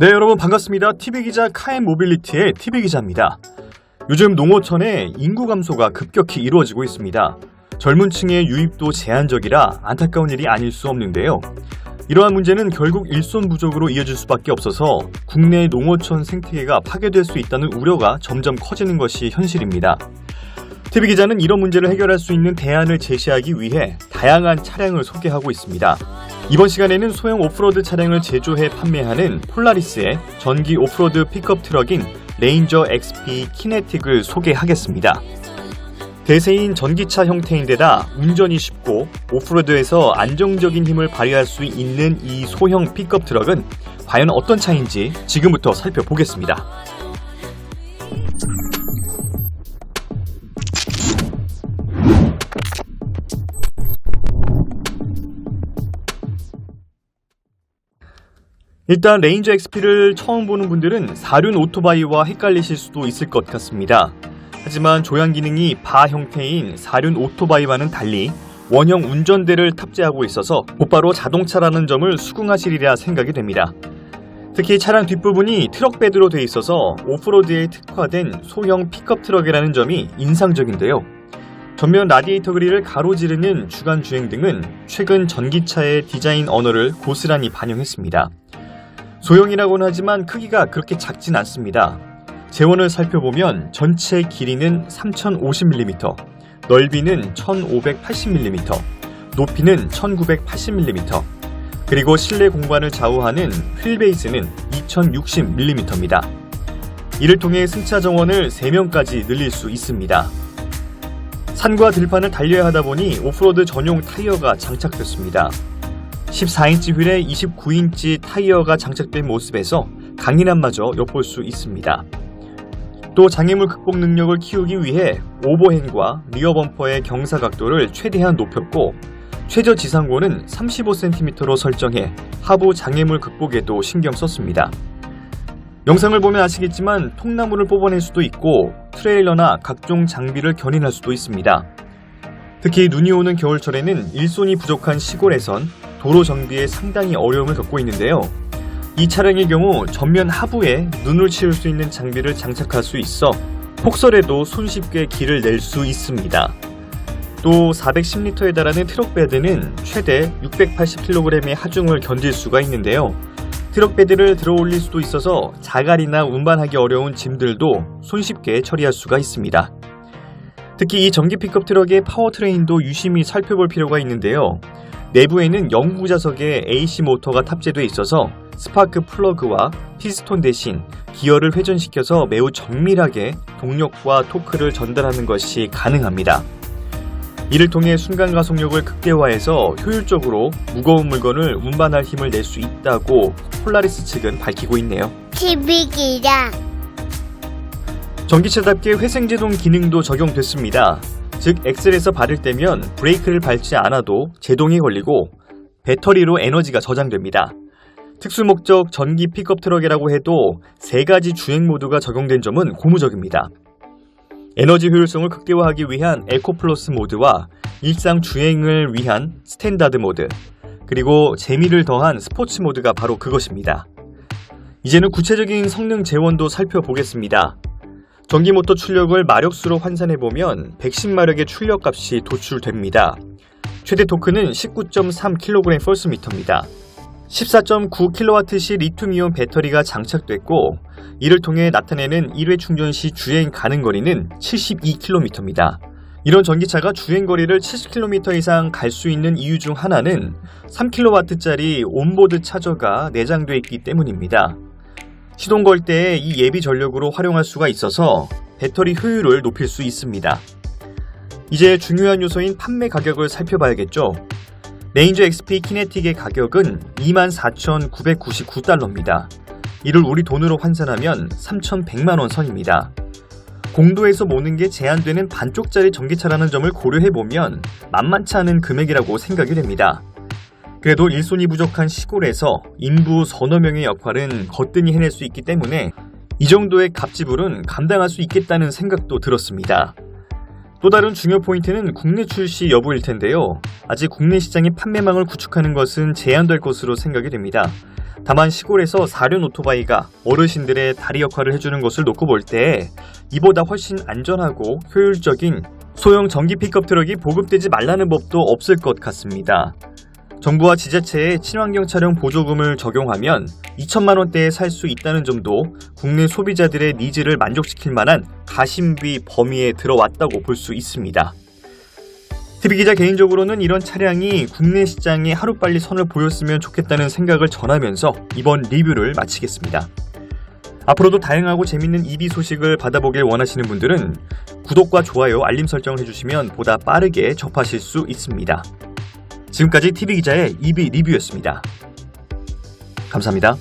네, 여러분 반갑습니다. TV기자 카엔 모빌리티의 TV기자입니다. 요즘 농어촌의 인구 감소가 급격히 이루어지고 있습니다. 젊은 층의 유입도 제한적이라 안타까운 일이 아닐 수 없는데요. 이러한 문제는 결국 일손 부족으로 이어질 수밖에 없어서 국내 농어촌 생태계가 파괴될 수 있다는 우려가 점점 커지는 것이 현실입니다. TV 기자는 이런 문제를 해결할 수 있는 대안을 제시하기 위해 다양한 차량을 소개하고 있습니다. 이번 시간에는 소형 오프로드 차량을 제조해 판매하는 폴라리스의 전기 오프로드 픽업 트럭인 레인저 XP 키네틱을 소개하겠습니다. 대세인 전기차 형태인데다 운전이 쉽고 오프로드에서 안정적인 힘을 발휘할 수 있는 이 소형 픽업 트럭은 과연 어떤 차인지 지금부터 살펴보겠습니다. 일단 레인저 XP를 처음 보는 분들은 사륜 오토바이와 헷갈리실 수도 있을 것 같습니다. 하지만 조향 기능이 바 형태인 사륜 오토바이와는 달리 원형 운전대를 탑재하고 있어서 곧바로 자동차라는 점을 수긍하시리라 생각이 됩니다. 특히 차량 뒷부분이 트럭 베드로 돼 있어서 오프로드에 특화된 소형 픽업 트럭이라는 점이 인상적인데요. 전면 라디에이터 그릴을 가로지르는 주간 주행 등은 최근 전기차의 디자인 언어를 고스란히 반영했습니다. 소형이라고는 하지만 크기가 그렇게 작진 않습니다. 재원을 살펴보면 전체 길이는 3050mm, 넓이는 1580mm, 높이는 1980mm, 그리고 실내 공간을 좌우하는 휠베이스는 2060mm입니다. 이를 통해 승차 정원을 3명까지 늘릴 수 있습니다. 산과 들판을 달려야 하다 보니 오프로드 전용 타이어가 장착됐습니다. 14인치 휠에 29인치 타이어가 장착된 모습에서 강인함마저 엿볼 수 있습니다. 또 장애물 극복 능력을 키우기 위해 오버핸과 리어 범퍼의 경사 각도를 최대한 높였고 최저 지상고는 35cm로 설정해 하부 장애물 극복에도 신경 썼습니다. 영상을 보면 아시겠지만 통나무를 뽑아낼 수도 있고 트레일러나 각종 장비를 견인할 수도 있습니다. 특히 눈이 오는 겨울철에는 일손이 부족한 시골에선 도로 정비에 상당히 어려움을 겪고 있는데요. 이 차량의 경우 전면 하부에 눈을 치울 수 있는 장비를 장착할 수 있어 폭설에도 손쉽게 길을 낼 수 있습니다. 또 410리터에 달하는 트럭 베드는 최대 680kg의 하중을 견딜 수가 있는데요. 트럭 베드를 들어 올릴 수도 있어서 자갈이나 운반하기 어려운 짐들도 손쉽게 처리할 수가 있습니다. 특히 이 전기 픽업 트럭의 파워트레인도 유심히 살펴볼 필요가 있는데요. 내부에는 영구 자석에 AC 모터가 탑재되어 있어서 스파크 플러그와 피스톤 대신 기어를 회전시켜서 매우 정밀하게 동력과 토크를 전달하는 것이 가능합니다. 이를 통해 순간 가속력을 극대화해서 효율적으로 무거운 물건을 운반할 힘을 낼 수 있다고 폴라리스 측은 밝히고 있네요. TV 기자 전기차답게 회생제동 기능도 적용됐습니다. 즉 엑셀에서 때면 브레이크를 밟지 않아도 제동이 걸리고 배터리로 에너지가 저장됩니다. 특수 목적 전기 픽업 트럭이라고 해도 세 가지 주행 모드가 적용된 점은 고무적입니다. 에너지 효율성을 극대화하기 위한 에코 플러스 모드와 일상 주행을 위한 스탠다드 모드, 그리고 재미를 더한 스포츠 모드가 바로 그것입니다. 이제는 구체적인 성능 재원도 살펴보겠습니다. 전기모터 출력을 마력수로 환산해보면 110마력의 출력값이 도출됩니다. 최대 토크는 19.3kg 펄스미터입니다. 14.9kW시 리튬이온 배터리가 장착됐고 이를 통해 나타내는 1회 충전 시 주행 가능 거리는 72km입니다. 이런 전기차가 주행 거리를 70km 이상 갈 수 있는 이유 중 하나는 3kW짜리 온보드 차저가 내장되어 있기 때문입니다. 시동 걸때이 예비 전력으로 활용할 수가 있어서 배터리 효율을 높일 수 있습니다. 이제 중요한 요소인 판매 가격을 살펴봐야겠죠. 레인저 XP 키네틱의 가격은 24,999달러입니다. 이를 우리 돈으로 환산하면 3,100만원 선입니다. 공도에서 모는 게 제한되는 반쪽짜리 전기차라는 점을 고려해보면 만만치 않은 금액이라고 생각이 됩니다. 그래도 일손이 부족한 시골에서 인부 서너 명의 역할은 거뜬히 해낼 수 있기 때문에 이 정도의 값지불은 감당할 수 있겠다는 생각도 들었습니다. 또 다른 중요 포인트는 국내 출시 여부일 텐데요. 아직 국내 시장의 판매망을 구축하는 것은 제한될 것으로 생각이 됩니다. 다만 시골에서 사륜 오토바이가 어르신들의 다리 역할을 해주는 것을 놓고 볼 때 이보다 훨씬 안전하고 효율적인 소형 전기 픽업 트럭이 보급되지 말라는 법도 없을 것 같습니다. 정부와 지자체에 친환경 차량 보조금을 적용하면 2천만 원대에 살 수 있다는 점도 국내 소비자들의 니즈를 만족시킬 만한 가심비 범위에 들어왔다고 볼 수 있습니다. TV 기자 개인적으로는 이런 차량이 국내 시장에 하루빨리 선을 보였으면 좋겠다는 생각을 전하면서 이번 리뷰를 마치겠습니다. 앞으로도 다양하고 재밌는 EV 소식을 받아보길 원하시는 분들은 구독과 좋아요, 알림 설정을 해주시면 보다 빠르게 접하실 수 있습니다. 지금까지 TV 기자의 EV 리뷰였습니다. 감사합니다.